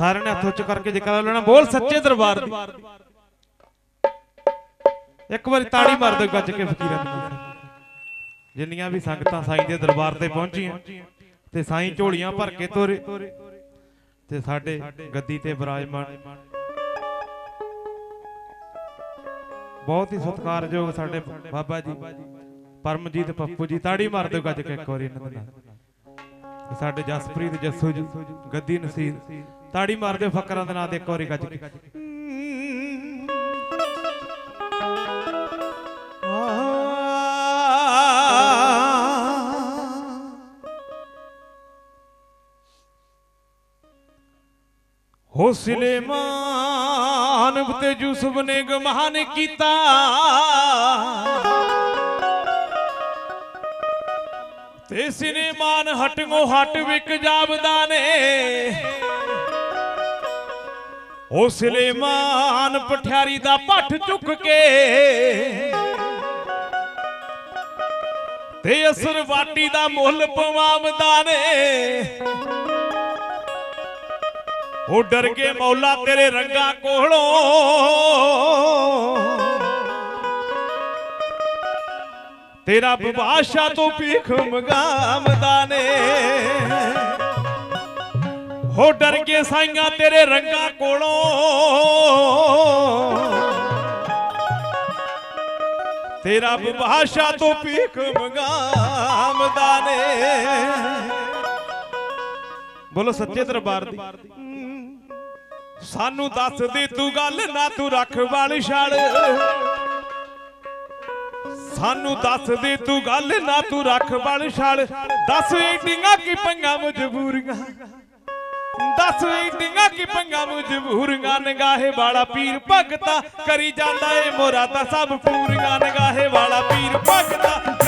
ਸਾਰਿਆਂ ਨੇ ਹੱਥ ਉੱਚ ਕਰਕੇ ਜਕਰਾ ਲੈਣਾ, ਬੋਲ ਸੱਚੇ ਦਰਬਾਰ ਦੀ। ਇੱਕ ਵਾਰੀ ਤਾੜੀ ਮਾਰ ਦਿਓ ਗੱਜ ਕੇ ਫਕੀਰਾਂ ਦੀ ਜਿੰਨੀਆਂ ਵੀ ਸੰਗਤਾਂ ਸਾਈਂ ਦੇ ਦਰਬਾਰ ਤੇ ਪਹੁੰਚੀਆਂ, ਤੇ ਸਾਈਂ ਝੋਲੀਆਂ ਭਰ ਕੇ ਤੋਰੇ, ਤੇ ਸਾਡੇ ਗੱਦੀ ਤੇ ਬਿਰਾਜਮਾਨ। ਬਹੁਤ ਹੀ ਸਤਿਕਾਰਯੋਗ ਸਾਡੇ ਬਾਬਾ ਜੀ, ਪਰਮਜੀਤ ਪੱਪੂ ਜੀ, ਤਾੜੀ ਮਾਰ ਦਿਓ ਗੱਜ ਕੇ ਇੱਕ ਵਾਰੀ ਇਹਨਾਂ ਦੇ ਸਾਡੇ ਜਸਪ੍ਰੀਤ ਜੱਸੂ ਜੀ, ਗੱਦੀ ਨਸੀਬ ਤਾੜੀ ਮਾਰ ਦਿਓ ਫਕਰਾਂ ਦੇ ਨਾਂ ਤੇ ਇੱਕ ਵਾਰੀ ਗੱਜ ਕੇ। ਹੋ ਤੇ ਯੂਸਫ ਨੇ ਗਮਾਨ ਕੀਤਾ। ਤੇ ਸਿਨੇਮਾਨ ਹਟਗੋ ਹਟ ਵਿਕ ਜਾਵਦਾ ਨੇ। ਉਹ ਸੁਲੇਮਾਨ ਪਠਿਆਰੀ ਦਾ ਪੱਠ ਚੁੱਕ ਕੇ ਤੇ ਅਸਰ ਵਾਟੀ ਦਾ ਮੁੱਲ ਪਵਾਵਦਾ ਨੇ। ਉਹ ਡਰ ਕੇ ਮੌਲਾ ਤੇਰੇ ਰੰਗਾ ਕੋਲੋਂ ਤੇਰਾ ਬਵਾਸ਼ਾ ਤੋਂ ਭੀਖ ਮੰਗਾਮਦਾ ਨੇ। ਹੋ ਡਰ ਕੇ ਸਾਈਆਂ ਤੇਰੇ ਰੰਗਾਂ ਕੋਲੋਂ। ਤੇਰਾ ਬਵਾਸ਼ਾ ਤੋਂ ਭੀਖ ਮੰਗਾਮਦਾ ਨੇ ਬੋਲੋ ਸੱਚੇ ਦਰਬਾਰ ਦੀ। ਸਾਨੂੰ ਦੱਸ ਦੇ ਤੂੰ ਗੱਲ ਨਾ ਤੂੰ ਰੱਖ ਵਾਲੀ ਛੜ ਸਾਨੂੰ ਦੱਸ ਦੇ ਤੂੰ ਗੱਲ ਨਾ ਤੂੰ ਰੱਖ ਵਾਲੀ ਛੜ ਦੱਸ ਏਡੀਆਂ ਕੀ ਪੰਗਾ ਮਜਬੂਰੀਆਂ। ਦੱਸ ਏਡੀਆਂ ਕੀ ਪੰਗਾ ਮਜਬੂਰੀਆਂ, ਨਗਾਹੇ ਵਾਲਾ ਪੀਰ ਭਗਤਾ, ਕਰੀ ਜਾਂਦਾ ਏ ਮੋਰਾ ਤਾਂ ਸਭ ਪੂਰੀਆਂ, ਨਗਾਹੇ ਵਾਲਾ ਪੀਰ ਭਗਤਾ।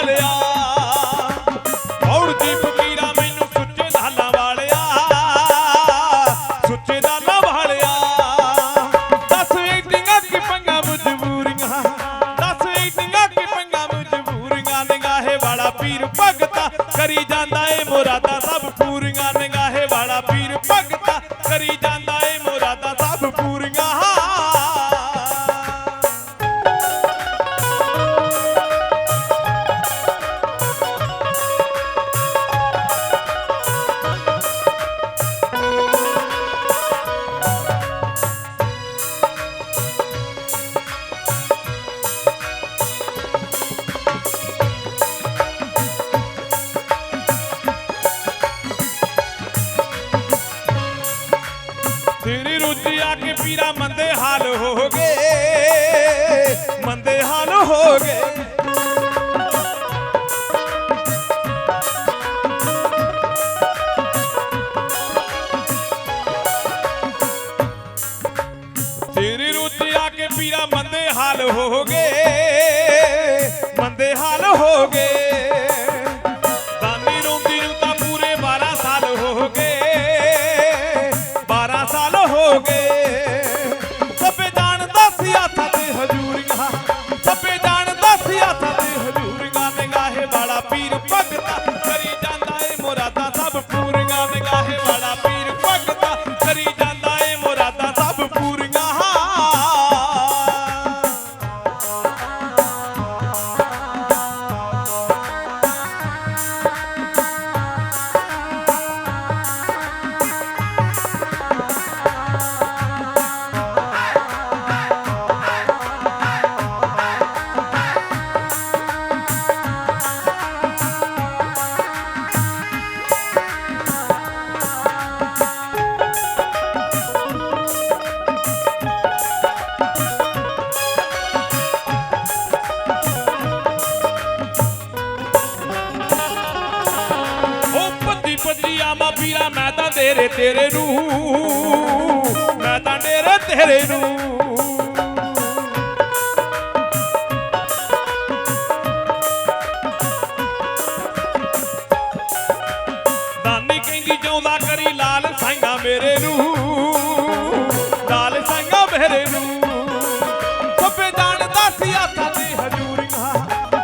ਲਿਆ। ਮੈਂ ਤੇਰੇ ਨੂੰ, ਮੈਂ ਤਾਂ ਤੇਰੇ ਤੇਰੇ ਨੂੰ। ਦਾਨੀ ਕਹਿੰਦੀ ਜਾਉਂਦਾ ਕਰੀ ਲਾਲ ਸਾਈਆਂ ਮੇਰੇ ਨੂੰ, ਲਾਲ ਸਾਈਆਂ ਮੇਰੇ ਨੂੰ। ਸਭੇ ਜਾਣਦਾ ਸੀ ਆਸਾਂ ਤੇ ਹਜੂਰੀਆਂ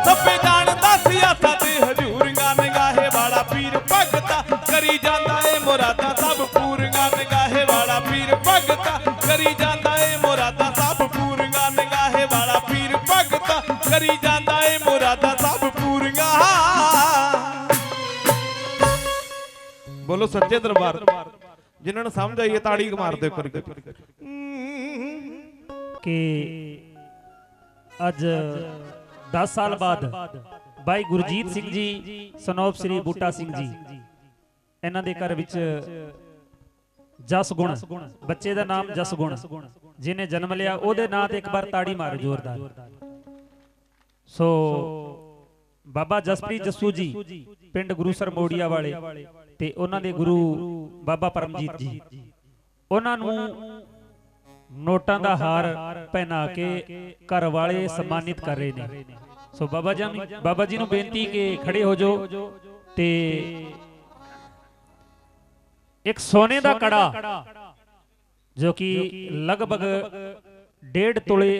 ਸਭੇ ਜਾਣਦਾ ਸੀ ਆਸਾਂ ਤੇ ਹਜੂਰੀਆਂ, ਨਿਗਾਹੇ ਵਾਲਾ ਪੀਰ ਭਗਤਾ ਕਰੀ ਜਾਂਦਾ ਏ ਮੁਰਾਦਾਂ ਸੱਚੇ ਦਰਬਾਰ ਜਿਨ੍ਹਾਂ ਨੂੰ ਸਮਝ ਆਈ ਹੈ, ਤਾੜੀ ਮਾਰਦੇ ਕਰਕੇ ਕਿ ਅੱਜ 10 ਸਾਲ ਬਾਅਦ ਬਾਈ ਗੁਰਜੀਤ ਸਿੰਘ ਜੀ, ਸਨੋਪ ਸ੍ਰੀ ਬੂਟਾ ਸਿੰਘ ਜੀ, ਇਹਨਾਂ ਦੇ ਘਰ ਵਿੱਚ ਜਸ ਗੁਣ, ਬੱਚੇ ਦਾ ਨਾਮ ਜਸ ਗੁਣ, ਜਿਹਨੇ ਜਨਮ ਲਿਆ, ਉਹਦੇ ਨਾਂ ਤੇ ਇੱਕ ਵਾਰ ਤਾੜੀ ਮਾਰੋ, ਜ਼ੋਰਦਾਰ। ਸੋ ਬਾਬਾ ਜਸਪ੍ਰੀਤ ਜੱਸੂ ਜੀ, ਪਿੰਡ ਗੁਰੂਸਰ ਮੋੜੀਆ ਵਾਲੇ ਤੇ ਉਹਨਾਂ ਦੇ ਗੁਰੂ ਬਾਬਾ ਪਰਮਜੀਤ ਜੀ। ਉਹਨਾਂ ਨੂੰ ਨੋਟਾਂ ਦਾ ਹਾਰ ਪਹਿਨਾ ਕੇ ਘਰ ਵਾਲੇ ਸਨਮਾਨਿਤ ਕਰ ਰਹੇ ਨੇ। ਸੋ ਬਾਬਾ ਜੀ ਬਾਬਾ ਜੀ ਨੂੰ ਬੇਨਤੀ ਕਿ ਖੜੇ ਹੋ ਜਾਓ। ਤੇ ਇੱਕ ਸੋਨੇ ਦਾ ਕੜਾ ਜੋ ਕਿ ਲਗਭਗ 1.5 ਤੋਲੇ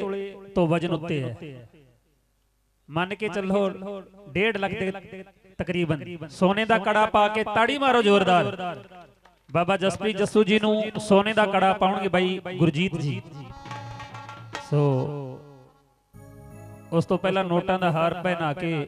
ਤੋਂ ਵਜਨ ਉੱਤੇ ਹੈ। ਮੰਨ ਕੇ ਚੱਲੋ 1.5 ਲੱਖ ਦੇ ਤਕਰੀਬਨ ਸੋਨੇ ਦਾ ਕੜਾ ਪਾ ਕੇ ਤਾੜੀ ਮਾਰੋ ਜ਼ੋਰਦਾਰ। ਬਾਬਾ ਜਸਪ੍ਰੀਤ ਜੱਸੂ ਜੀ ਨੂੰ ਸੋਨੇ ਦਾ ਕੜਾ ਪਾਉਣਗੇ ਬਾਈ ਗੁਰਜੀਤ ਜੀ। ਸੋ ਉਸ ਤੋਂ ਪਹਿਲਾਂ ਨੋਟਾਂ ਦਾ ਹਾਰ ਪਹਿਨਾ ਕੇ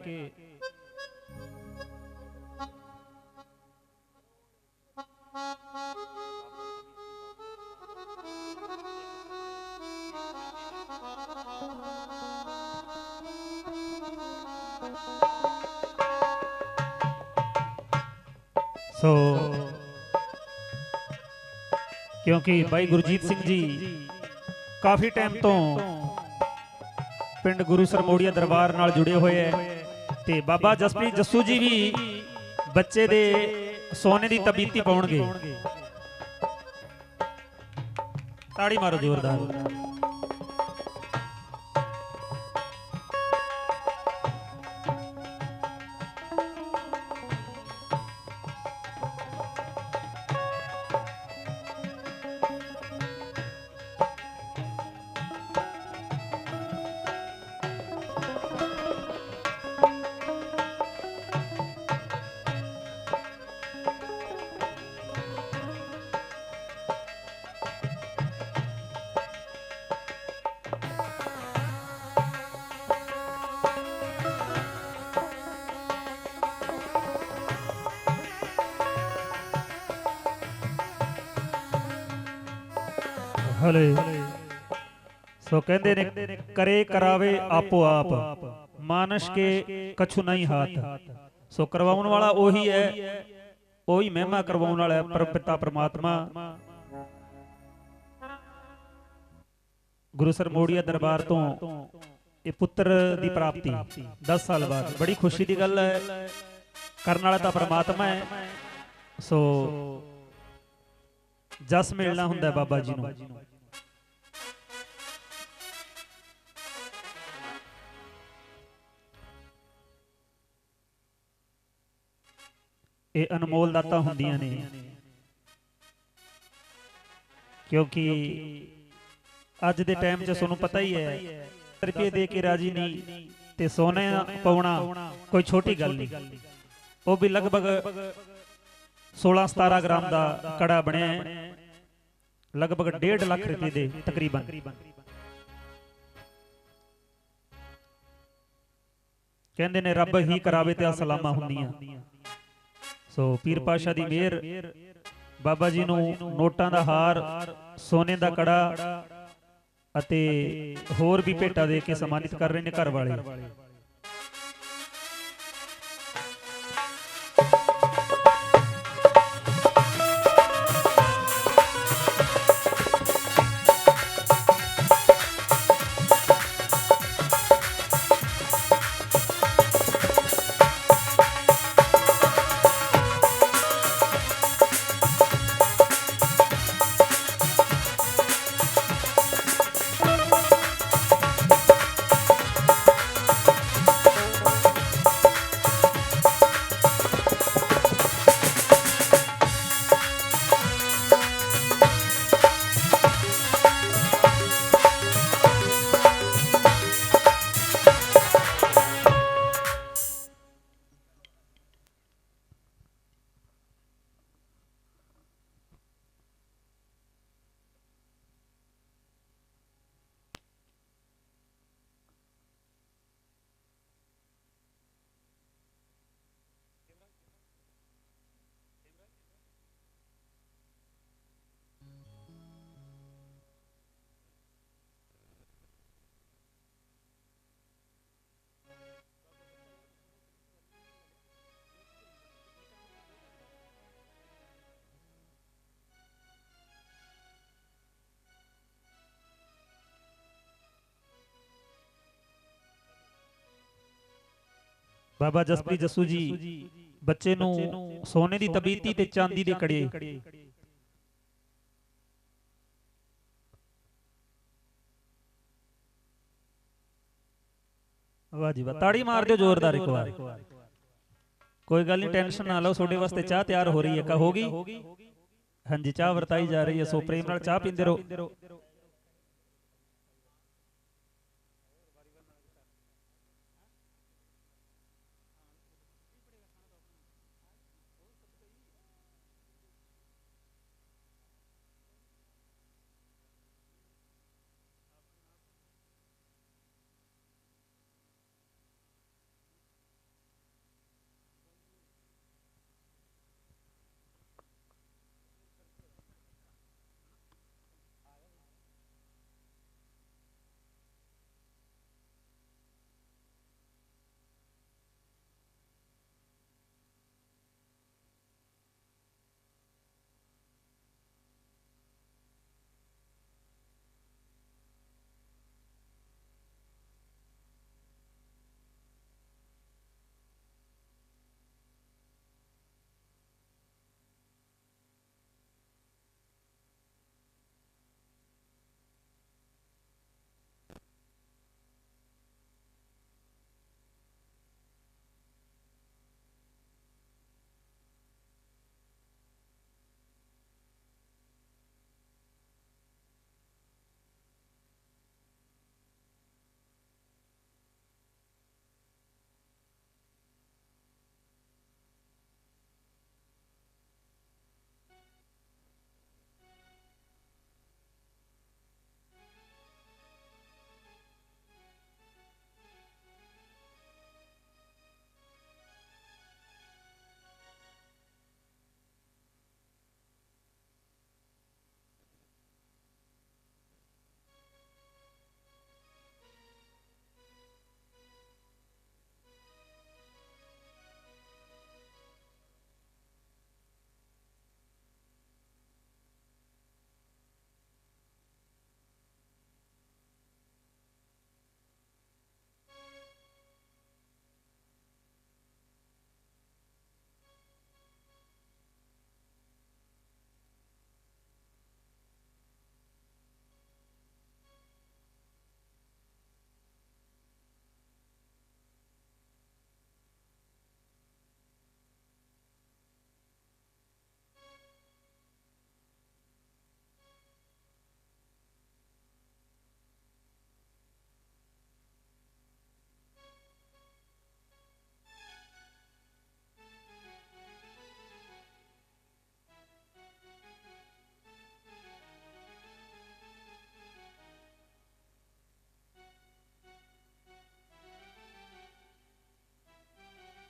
ਸੋ ਕਿਉਂਕਿ ਬਾਈ ਗੁਰਜੀਤ ਸਿੰਘ ਜੀ ਕਾਫੀ ਟਾਈਮ ਤੋਂ ਪਿੰਡ ਗੁਰੂ ਸਰਮੋੜੀਆ ਦਰਬਾਰ ਨਾਲ ਜੁੜੇ ਹੋਏ ਹੈ ਤੇ ਬਾਬਾ ਜਸਪ੍ਰੀਤ ਜੱਸੂ ਜੀ ਵੀ ਬੱਚੇ ਦੇ ਸੋਨੇ ਦੀ ਤਬੀਤੀ ਪਾਉਣਗੇ। ਤਾੜੀ ਮਾਰੋ ਜ਼ੋਰਦਾਰ। ਹਲੇ ਸੋ ਕਹਿੰਦੇ ਨੇ, ਕਰੇ ਕਰਾਵੇ ਆਪੋ ਆਪ ਮਾਨਸ਼ ਕੇ ਕਛੂ ਨਹੀਂ ਹਾਥ। ਸੋ ਕਰਵਾਉਣ ਵਾਲਾ ਉਹੀ ਹੈ। ਉਹੀ ਮਹਿਮਾ ਕਰਵਾਉਣ ਵਾਲਾ ਹੈ ਪਰ ਪਿਤਾ ਪ੍ਰਮਾਤਮਾ। ਗੁਰੂ ਸਰ ਮੋੜੀਆ ਦਰਬਾਰ ਤੋਂ ਇਹ ਪੁੱਤਰ ਦੀ ਪ੍ਰਾਪਤੀ 10 ਸਾਲ ਬਾਅਦ। ਬੜੀ ਖੁਸ਼ੀ ਦੀ ਗੱਲ ਹੈ। ਕਰਨ ਵਾਲਾ ਤਾਂ ਪ੍ਰਮਾਤਮਾ ਹੈ। ਸੋ ਜਸ ਮਿਲਣਾ ਹੁੰਦਾ ਬਾਬਾ ਜੀ ਨੂੰ। ਇਹ ਅਨਮੋਲ ਦਾਤਾਂ ਹੁੰਦੀਆਂ ਨੇ। ਕਿਉਂਕਿ ਅੱਜ ਦੇ ਟਾਈਮ 'ਚ ਤੁਹਾਨੂੰ ਪਤਾ ਹੀ ਹੈ ਰੁਪਏ ਦੇ ਕੇ ਰਾਜੀ ਨਹੀਂ ਤੇ ਸੋਨੇ ਪਾਉਣਾ ਕੋਈ ਛੋਟੀ ਗੱਲ ਨਹੀਂ। ਉਹ ਵੀ ਲਗਭਗ 16 17 ਗ੍ਰਾਮ ਦਾ ਕੜਾ ਬਣਿਆ ਹੈ। ਲਗਭਗ 1.5 ਲੱਖ ਰੁਪਏ ਦੇ ਤਕਰੀਬਨ। ਕਹਿੰਦੇ ਨੇ ਰੱਬ ਹੀ ਕਰਾਵੇ ਤੇ ਸਲਾਮਾਂ ਹੁੰਦੀਆਂ। ਸੋ ਪੀਰ ਪਾਸ਼ਾ ਦੀ ਮਿਹਰ ਬਾਬਾ ਜੀ ਨੂੰ ਨੋਟਾਂ ਦਾ ਹਾਰ ਸੋਨੇ ਦਾ ਕੜਾ ਅਤੇ ਹੋਰ ਵੀ ਭੇਟਾ ਦੇ ਕੇ ਸਨਮਾਨਿਤ ਕਰ ਰਹੇ ਨੇ ਘਰ ਵਾਲੇ ਬਾਬਾ ਜਸਪ੍ਰੀਤ ਜੱਸੂ ਜੀ ਬੱਚੇ ਨੂੰ ਸੋਨੇ ਦੀ ਤਬੀਤੀ ਤੇ ਚਾਂਦੀ ਦੇ ਕੜੇ। ਵਾਹ ਜੀ ਵਾਹ ਤਾੜੀ ਮਾਰ ਦਿਓ ਜ਼ੋਰਦਾਰ ਇੱਕ ਵਾਰ। ਕੋਈ ਗੱਲ ਨਹੀਂ ਟੈਨਸ਼ਨ ਨਾ ਲਓ ਤੁਹਾਡੇ ਵਾਸਤੇ ਚਾਹ ਤਿਆਰ ਹੋ ਰਹੀ ਹੈ ਕਾ ਹੋ ਗਈ ਹਾਂਜੀ ਚਾਹ ਵਰਤਾਈ ਜਾ ਰਹੀ ਹੈ ਸੋ ਪ੍ਰੇਮ ਨਾਲ ਚਾਹ ਪੀਂਦੇ ਰਹੋ।